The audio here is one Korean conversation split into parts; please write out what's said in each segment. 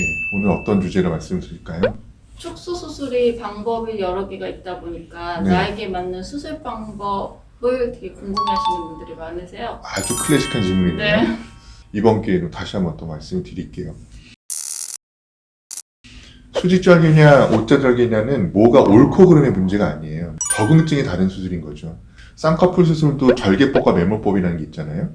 예, 오늘 어떤 주제로 말씀드릴까요? 축소 수술이 방법이 여러 개가 있다 보니까 네. 나에게 맞는 수술 방법을 되게 궁금해하시는 분들이 많으세요. 아주 클래식한 질문이네요. 네. 이번 기회로 다시 한번 또 말씀드릴게요. 수직절개냐 옷자절개냐는 뭐가 옳고 그름의 문제가 아니에요. 적응증이 다른 수술인 거죠. 쌍꺼풀 수술도 절개법과 매몰법이라는 게 있잖아요.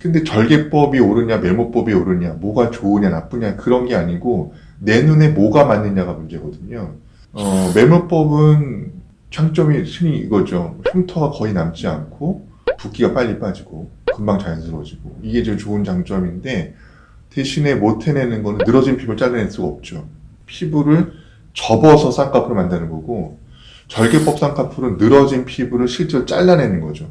근데 절개법이 옳으냐 매몰법이 옳으냐 뭐가 좋으냐 나쁘냐 그런 게 아니고 내 눈에 뭐가 맞느냐가 문제거든요. 어, 매몰법은 장점이 흔히 이거죠. 흉터가 거의 남지 않고 붓기가 빨리 빠지고 금방 자연스러워지고 이게 제일 좋은 장점인데 대신에 못 해내는 거는 늘어진 피부를 잘라낼 수가 없죠. 피부를 접어서 쌍꺼풀을 만드는 거고 절개법 쌍꺼풀은 늘어진 피부를 실제로 잘라내는 거죠.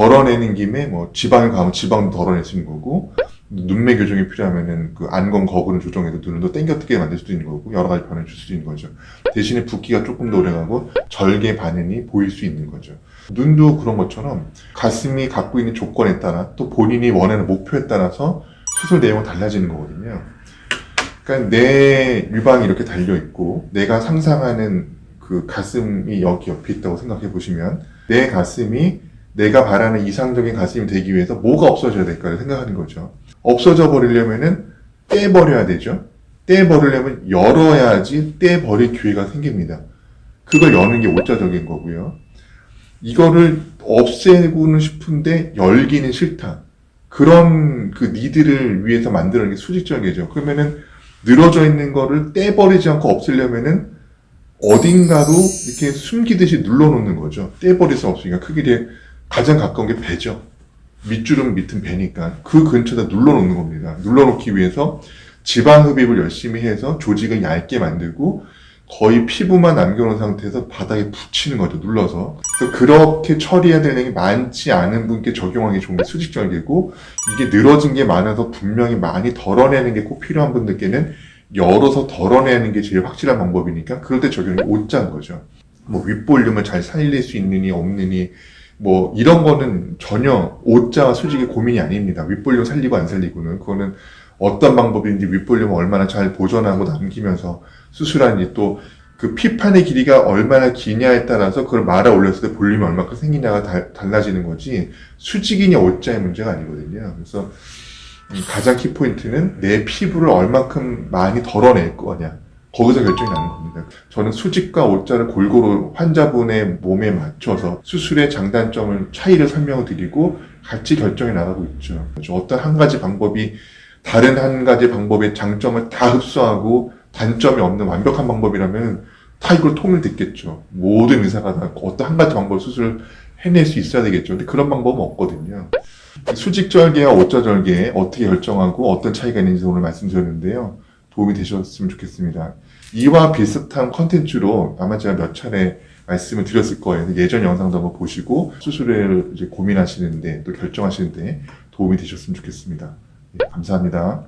덜어내는 김에 뭐 지방을 가면 지방도 있는 거고 눈매 교정이 필요하면은 그 안검 거근을 조정해서 더 땡겨뜨게 만들 수도 있는 거고 여러 가지 변화를 줄 수도 있는 거죠. 대신에 붓기가 조금 더 오래가고 절개 반응이 보일 수 있는 거죠. 눈도 그런 것처럼 가슴이 갖고 있는 조건에 따라 또 본인이 원하는 목표에 따라서 수술 내용은 달라지는 거거든요. 그러니까 내 유방이 이렇게 달려 있고 내가 상상하는 그 가슴이 여기 옆에 있다고 생각해 보시면 내 가슴이 내가 바라는 이상적인 가슴이 되기 위해서 뭐가 없어져야 될까를 생각하는 거죠. 없어져 버리려면은 떼버려야 되죠. 떼버리려면 열어야지 떼버릴 기회가 생깁니다. 그걸 여는 게 오자적인 거고요. 이거를 없애고는 싶은데 열기는 싫다. 그런 그 니드를 위해서 만드는 게 수직절개죠. 그러면은 늘어져 있는 거를 떼버리지 않고 없애려면은 어딘가로 이렇게 숨기듯이 눌러놓는 거죠. 떼버릴 수 없으니까 크기에 가장 가까운 게 배죠. 밑줄은 밑은 배니까 그 근처에다 눌러놓는 겁니다. 눌러놓기 위해서 지방 흡입을 열심히 해서 조직을 얇게 만들고 거의 피부만 남겨놓은 상태에서 바닥에 붙이는 거죠. 눌러서. 그래서 그렇게 처리해야 되는 게 많지 않은 분께 적용하기 좋은 게 수직절개고 이게 늘어진 게 많아서 분명히 많이 덜어내는 게 꼭 필요한 분들께는 열어서 덜어내는 게 제일 확실한 방법이니까 그럴 때 적용이 옷자인 거죠. 뭐 윗볼륨을 잘 살릴 수 있느니 없느니 뭐 이런 거는 전혀 옷자와 수직의 고민이 아닙니다. 윗볼륨 살리고 안 살리고는 그거는 어떤 방법인지 윗볼륨을 얼마나 잘 보존하고 남기면서 수술하니 또 그 피판의 길이가 얼마나 기냐에 따라서 그걸 말아 올렸을 때 볼륨이 얼마큼 생기냐가 다- 달라지는 거지 수직이냐 옷자의 문제가 아니거든요. 그래서 음, 가장 키포인트는 내 피부를 얼만큼 많이 덜어낼 거냐. 거기서 결정이 나는 겁니다. 저는 수직과 옷자를 골고루 환자분의 몸에 맞춰서 수술의 장단점을 차이를 설명을 드리고 같이 결정해 나가고 있죠. 어떤 한 가지 방법이 다른 한 가지 방법의 장점을 다 흡수하고 단점이 없는 완벽한 방법이라면 다 이걸 통일됐겠죠. 모든 의사가 다 어떤 한 가지 방법을 수술을 해낼 수 있어야 되겠죠. 근데 그런 방법은 없거든요. 수직절개와 옷자절개 어떻게 결정하고 어떤 차이가 있는지 오늘 말씀드렸는데요. 도움이 되셨으면 좋겠습니다. 이와 비슷한 컨텐츠로 아마 제가 몇 차례 말씀을 드렸을 거예요. 예전 영상도 한번 보시고 수술을 이제 고민하시는데 또 결정하시는데 도움이 되셨으면 좋겠습니다. 예, 감사합니다.